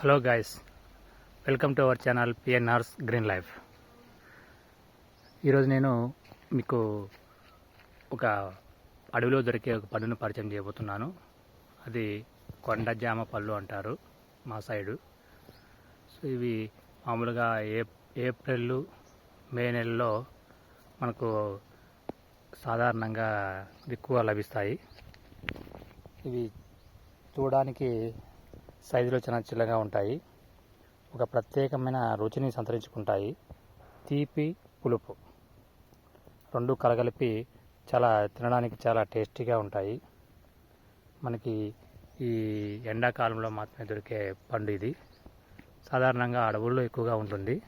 Hello guys welcome to our channel PNR's green life ఈరోజు నేను మీకు ఒక అడవిలో దొరికే ఒక పండును పరిచయం చేయబోతున్నాను. అది కొండ జామ పళ్ళు అంటారు మా సైడు. సో ఇవి మామూలుగా ఏ ఏప్రిల్ మే నెలలో మనకు సాధారణంగా ఎక్కువ లభిస్తాయి. ఇవి చూడడానికి సైజులో చాలా చిన్నగా ఉంటాయి. ఒక ప్రత్యేకమైన రుచిని సంతరించుకుంటాయి. తీపి పులుపు. రెండు కలగలిపి చాలా తినడానికి చాలా టేస్టీగా ఉంటాయి. మనకి ఈ ఎండాకాలంలో మాత్రమే దొరికే పండు ఇది. సాధారణంగా అడవుల్లో ఎక్కువగా ఉంటుంది.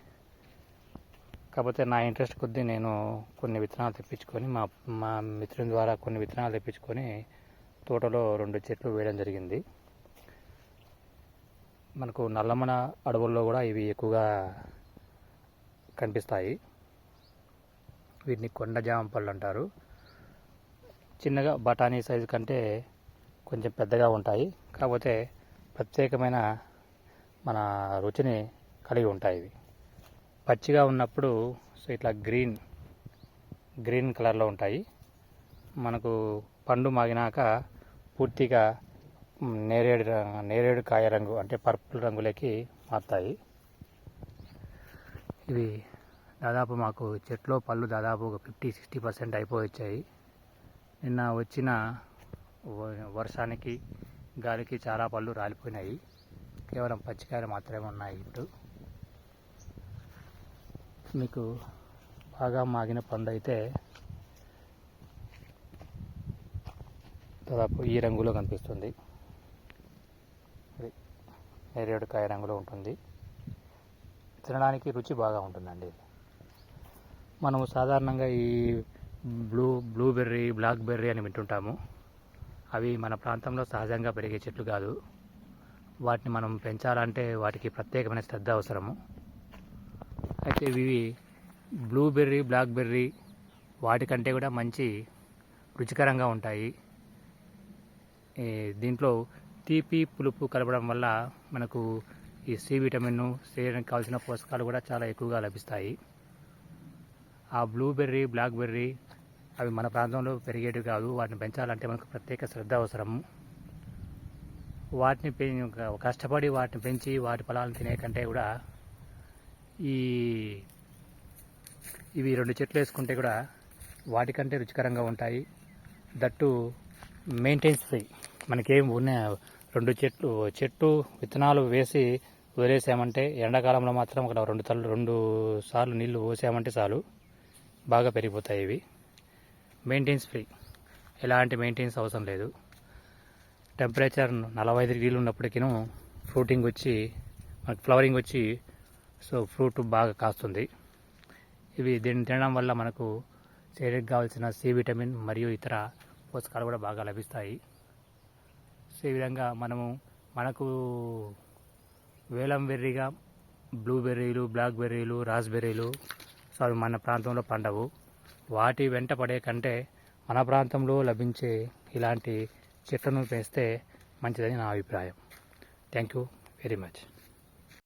కాకపోతే నా ఇంట్రెస్ట్ కొద్దీ నేను కొన్ని విత్తనాలు తెప్పించుకొని మా మా మిత్రుని ద్వారా కొన్ని విత్తనాలు తెప్పించుకొని తోటలో రెండు చెట్లు వేయడం జరిగింది. మనకు నల్లమన అడవుల్లో కూడా ఇవి ఎక్కువగా కనిపిస్తాయి. వీటిని కొండ జామ పళ్ళు అంటారు. చిన్నగా బఠానీ సైజు కంటే కొంచెం పెద్దగా ఉంటాయి. కాకపోతే ప్రత్యేకమైన మన రుచిని కలిగి ఉంటాయి ఇవి. పచ్చిగా ఉన్నప్పుడు సో ఇట్లా గ్రీన్ గ్రీన్ కలర్లో ఉంటాయి. మనకు పండు మాగినాక పూర్తిగా నేరేడు నేరేడు కాయ రంగు అంటే పర్పుల్ రంగులోకి మారుతాయి. ఇవి దాదాపు మాకు చెట్లో పళ్ళు దాదాపు ఒక ఫిఫ్టీ సిక్స్టీ పర్సెంట్ అయిపోయి వచ్చాయి నిన్న వచ్చిన వ- వర్షానికి గాలికి చాలా పళ్ళు రాలిపోయినాయి. కేవలం పచ్చికాయలు మాత్రమే ఉన్నాయి ఇప్పుడు. మీకు బాగా మాగిన పండు అయితే దాదాపు ఈ రంగులో కనిపిస్తుంది. నేరేడు కాయ రంగులో ఉంటుంది. తినడానికి రుచి బాగా ఉంటుందండి. మనము సాధారణంగా ఈ బ్లూ బ్లూబెర్రీ బ్లాక్బెర్రీ అని వింటుంటాము. అవి మన ప్రాంతంలో సహజంగా పెరిగే చెట్లు కాదు. వాటిని మనం పెంచాలంటే వాటికి ప్రత్యేకమైన శ్రద్ధ అవసరము. అయితే ఇవి బ్లూబెర్రీ బ్లాక్బెర్రీ వాటికంటే కూడా మంచి రుచికరంగా ఉంటాయి. ఈ దీంట్లో తీపి పులుపు కలపడం వల్ల మనకు ఈ సి విటమిన్ శరీరానికి కావాల్సిన పోషకాలు కూడా చాలా ఎక్కువగా లభిస్తాయి. ఆ బ్లూబెర్రీ బ్లాక్బెర్రీ అవి మన ప్రాంతంలో పెరిగేటివి కాదు. వాటిని పెంచాలంటే మనకు ప్రత్యేక శ్రద్ధ అవసరం. వాటిని పె కష్టపడి వాటిని పెంచి వాటి ఫలాలను తినే కంటే కూడా ఈ ఇవి రెండు చెట్లు వేసుకుంటే కూడా వాటికంటే రుచికరంగా ఉంటాయి. That maintenance free. మనకేం ఉన్న రెండు చెట్లు చెట్టు విత్తనాలు వేసి వదిలేసామంటే ఎండాకాలంలో మాత్రం అక్కడ రెండు తల్లు రెండు సార్లు నీళ్ళు పోసామంటే చాలు. బాగా పెరిగిపోతాయి ఇవి. మెయింటెన్స్ ఫ్రీ ఎలాంటి మెయింటెన్స్ అవసరం లేదు. టెంపరేచర్ నలభై ఐదు డిగ్రీలు ఉన్నప్పటికీ ఫ్రూటింగ్ వచ్చి మనకు ఫ్లవరింగ్ వచ్చి సో ఫ్రూట్ బాగా కాస్తుంది. ఇవి దీన్ని తినడం వల్ల మనకు శరీరానికి కావాల్సిన సి విటమిన్ మరియు ఇతర పోషకాలు కూడా బాగా లభిస్తాయి. సో ఈ విధంగా మనము మనకు వేలం వెర్రిగా బ్లూబెర్రీలు బ్లాక్బెర్రీలు రాస్బెర్రీలు సో అవి మన ప్రాంతంలో పండవు. వాటి వెంట పడే కంటే మన ప్రాంతంలో లభించే ఇలాంటి చెట్లను పెంచితే మంచిదని నా అభిప్రాయం. Thank you very much